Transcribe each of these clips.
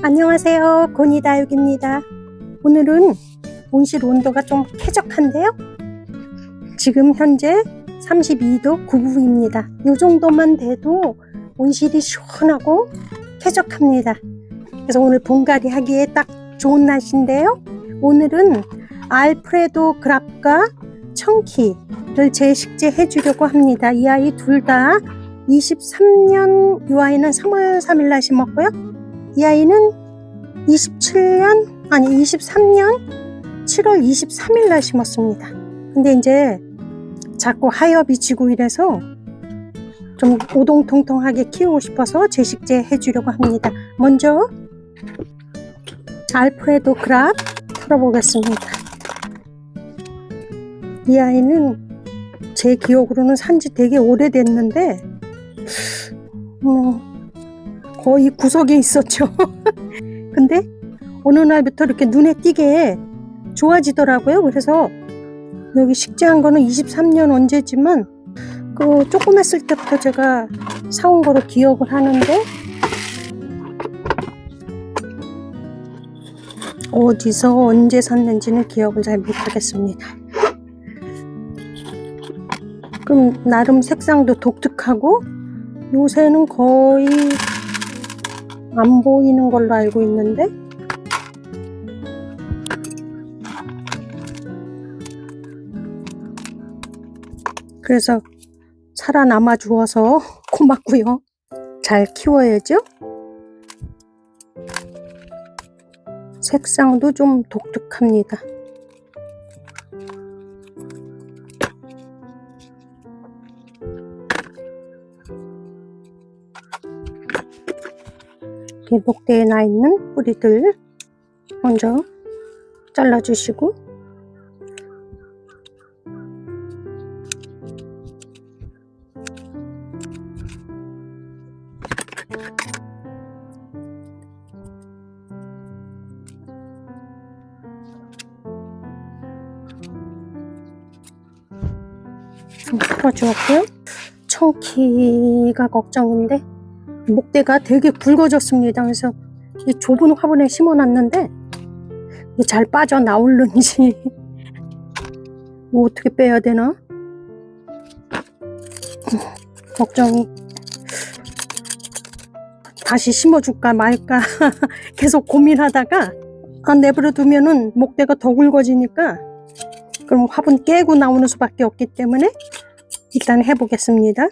안녕하세요. 고니다육입니다. 오늘은 온실 온도가 좀 쾌적한데요. 지금 현재 32도 9분입니다. 이 정도만 돼도 온실이 시원하고 쾌적합니다. 그래서 오늘 봄갈이 하기에 딱 좋은 날씨인데요. 오늘은 알프레도 그랍과 청키를 재식재 해 주려고 합니다. 이 아이 둘 다 23년, 이 아이는 3월 3일 날 심었고요. 이 아이는 27년, 아니 23년 7월 23일 날 심었습니다. 근데 이제 자꾸 하엽이 지고 이래서 좀 오동통통하게 키우고 싶어서 재식재 해주려고 합니다. 먼저 알프레도 그랍 풀어보겠습니다. 이 아이는 제 기억으로는 산지 되게 오래됐는데 뭐 거의 구석에 있었죠. 근데 어느 날부터 이렇게 눈에 띄게 좋아지더라고요. 그래서 여기 식재한 거는 23년 언제지만 그 조금 했을 때부터 제가 사온 거로 기억을 하는데 어디서 언제 샀는지는 기억을 잘 못하겠습니다. 그럼 나름 색상도 독특하고 요새는 거의 안 보이는 걸로 알고 있는데 그래서 살아남아 주어서 고맙고요. 잘 키워야죠. 색상도 좀 독특합니다. 이렇게 목대에 나 있는 뿌리들 먼저 잘라주시고 좀 풀어주었고요. 청키가 걱정인데 목대가 되게 굵어졌습니다. 그래서 이 좁은 화분에 심어놨는데 잘 빠져 나올는지 뭐 어떻게 빼야 되나 걱정이 다시 심어줄까 말까 계속 고민하다가 아, 내버려 두면은 목대가 더 굵어지니까 그럼 화분 깨고 나오는 수밖에 없기 때문에 일단 해보겠습니다.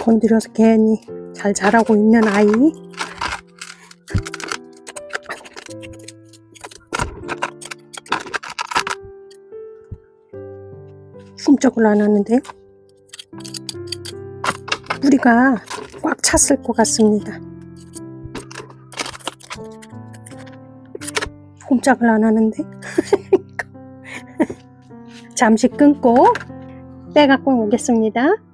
건드려서 괜히 잘 자라고 있는 아이. 훔쩍을 안 하는데요. 뿌리가 꽉 찼을 것 같습니다. 꼼짝을 안 하는데. 잠시 끊고 빼갖고 오겠습니다.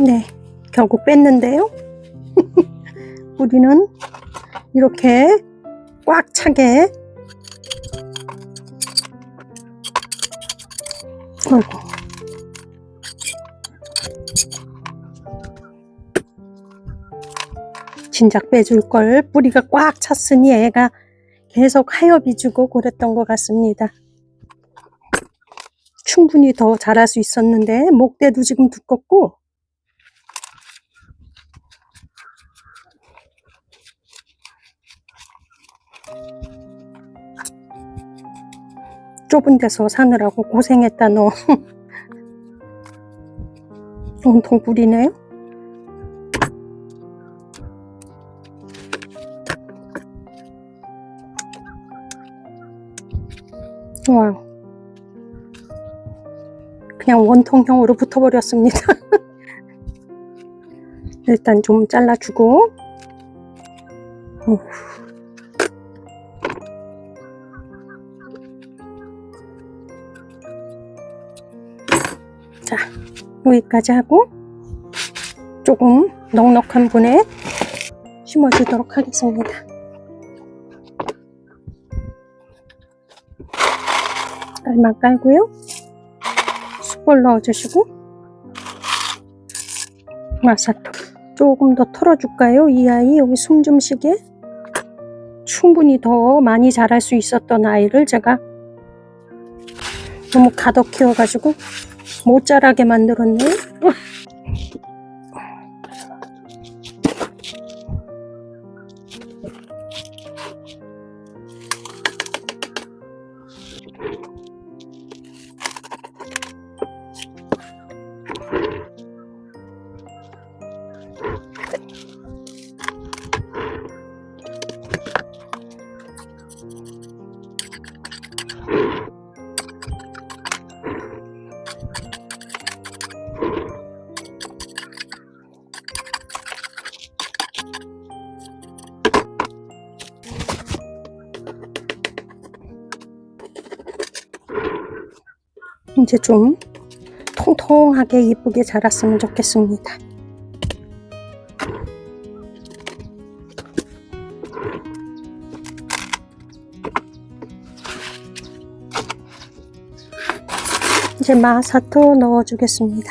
네, 결국 뺐는데요. 우리는 이렇게 꽉 차게 어이구. 진작 빼줄 걸 뿌리가 꽉 찼으니 애가 계속 하엽이 주고 그랬던 것 같습니다. 충분히 더 자랄 수 있었는데 목대도 지금 두껍고 좁은 데서 사느라고 고생했다 너. 온통 뿌리네요 와우 그냥 원통형으로 붙어버렸습니다. 일단 좀 잘라주고. 어후. 자, 여기까지 하고 조금 넉넉한 분에 심어주도록 하겠습니다. 깔만 깔고요. 숯불 넣어주시고 마사토 조금 더 털어줄까요? 이 아이 여기 숨 좀 쉬게 충분히 더 많이 자랄 수 있었던 아이를 제가 너무 가덕 키워가지고 못 자라게 만들었네 이제 좀 통통하게 이쁘게 자랐으면 좋겠습니다. 이제 마사토 넣어주겠습니다.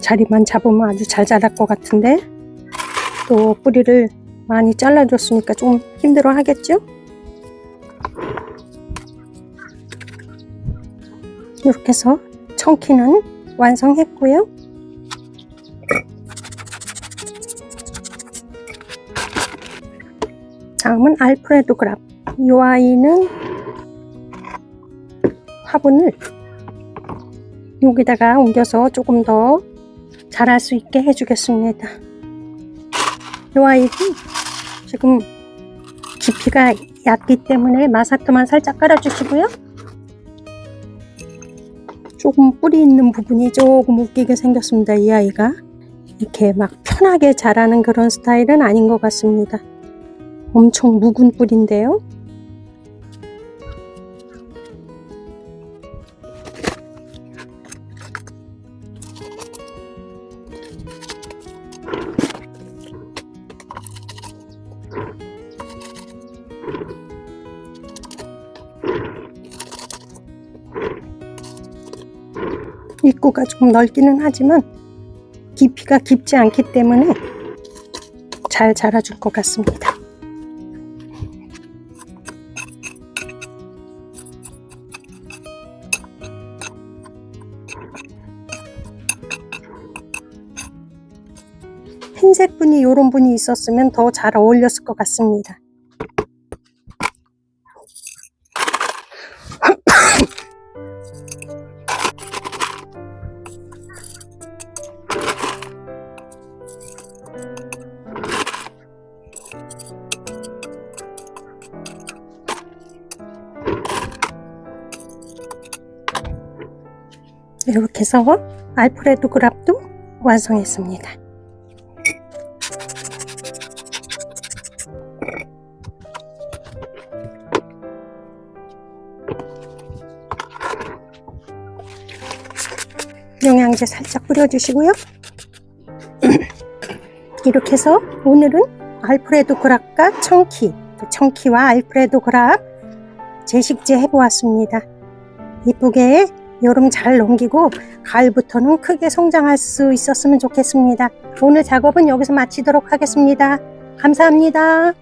자리만 잡으면 아주 잘 자랄 것 같은데 또 뿌리를 많이 잘라줬으니까 좀 힘들어 하겠죠? 이렇게 해서 청키는 완성했고요. 다음은 알프레도 그랍. 이 아이는 화분을 여기다가 옮겨서 조금 더 자랄 수 있게 해주겠습니다. 이 아이는 지금 깊이가 얕기 때문에 마사토만 살짝 깔아주시고요. 조금 뿌리 있는 부분이 조금 웃기게 생겼습니다. 이 아이가 이렇게 막 편하게 자라는 그런 스타일은 아닌 것 같습니다. 엄청 묵은 뿌리인데요. 입구가 조금 넓기는 하지만 깊이가 깊지 않기 때문에 잘 자라줄 것 같습니다. 흰색 분이 이런 분이 있었으면 더 잘 어울렸을 것 같습니다. 이렇게 해서 알프레도 그랍도 완성했습니다. 영양제 살짝 뿌려주시고요. 이렇게 해서 오늘은 알프레도 그랍과 청키, 또 청키와 알프레도 그랍 제식제 해보았습니다. 이쁘게 여름 잘 넘기고 가을부터는 크게 성장할 수 있었으면 좋겠습니다. 오늘 작업은 여기서 마치도록 하겠습니다. 감사합니다.